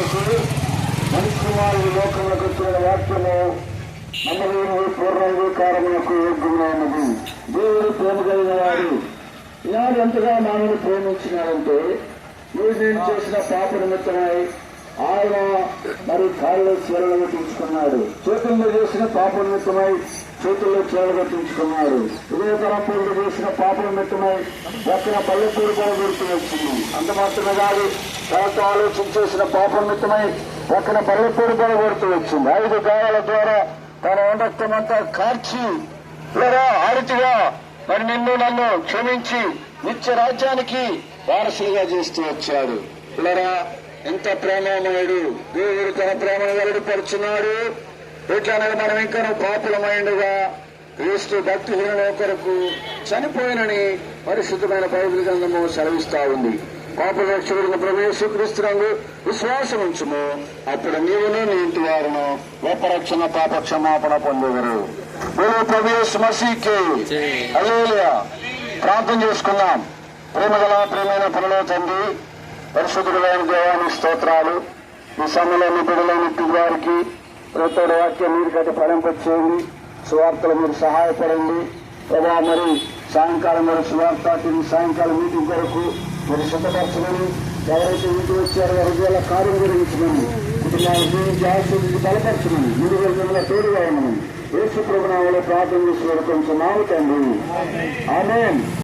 రక్షకు మనిషి కుమారుడు లోకంలోకి వచ్చిన వాక్యము నమ్మలేని పూర్ణాధికారములకు యోగ్యమైనది. దేవుడు ప్రేమ కలిగిన వాడు. ఈనాడు ఎంతగా మానవుడు ప్రేమించినాడంటే నువ్వు నేను చేసిన పాప నిమిత్తమై ఆయన మరి కాళ్ళు చీరలు తీసుకున్నాడు చేతుల్లో చేసిన పాప నిమిత్తమై చేతుల్లో చీరలు తీసుకున్నాడు ఇదే తరపులు చేసిన పాప నిమిత్తమై ఎక్కడ పల్లెటూరు కూడా గుర్తు వచ్చింది అంత మాత్రమే కాదు తనతో ఆలోచన చేసిన నిమిత్తమై ఎక్కడ పల్లెటూరు కూడా వచ్చింది. ఐదు గాయాల ద్వారా తన ఉండక్తమంతా కార్చి లేదా ఆరుతిగా మరి నిన్ను నన్ను క్షమించి నిత్య రాజ్యానికి వారసులుగా చేస్తూ వచ్చాడు. పిల్లరా ఎంత ప్రేమమయుడు. దేవుడు తన ప్రేమను వెల్లడిపరుచున్నాడు. ఎట్లనగా మనం ఇంకా పాపులమైండుగా? క్రీస్తు భక్తిహీనుల కొరకు చనిపోయినని పరిశుద్ధమైన బైబిల్ గ్రంథము సెలవిస్తా ఉంది. పాప రక్షకుడిని విశ్వాసం ఉంచుము. అప్పుడు నీవును నీ ఇంటి వారును లోపరక్షణ పాప క్షమాపణ పొందెదరు బోలో ప్రవేశ్ మసీకి అలేలియా ప్రార్థన చేసుకున్నాం ప్రేమగల ప్రేమైన పనుల తండ్రి పరిశుద్ధులైన దేవాని స్తోత్రాలు ఈ సమయంలో మీ బిడ్డలైన వారికి రేతోడు వాక్యం మీరు కట్టి ఫలింపచేయండి. సువార్తలు మీరు సహాయపడండి. ప్రభా మరి సాయంకాలం మరి సువార్త సాయంకాలం మీటింగ్ కొరకు మీరు సిద్ధపరచమని ఎవరైతే ఇంటికి వచ్చారో వారి హృదయాల కార్యం గురించమని కుటుంబాన్ని దీనికి ఆశీర్వదించి బలపరచమని మీరు విధంగా తోడుగా ఉండమని యేసు ప్రభునామలో ప్రార్థన చేసిన కొంచెం తండ్రి ఆమె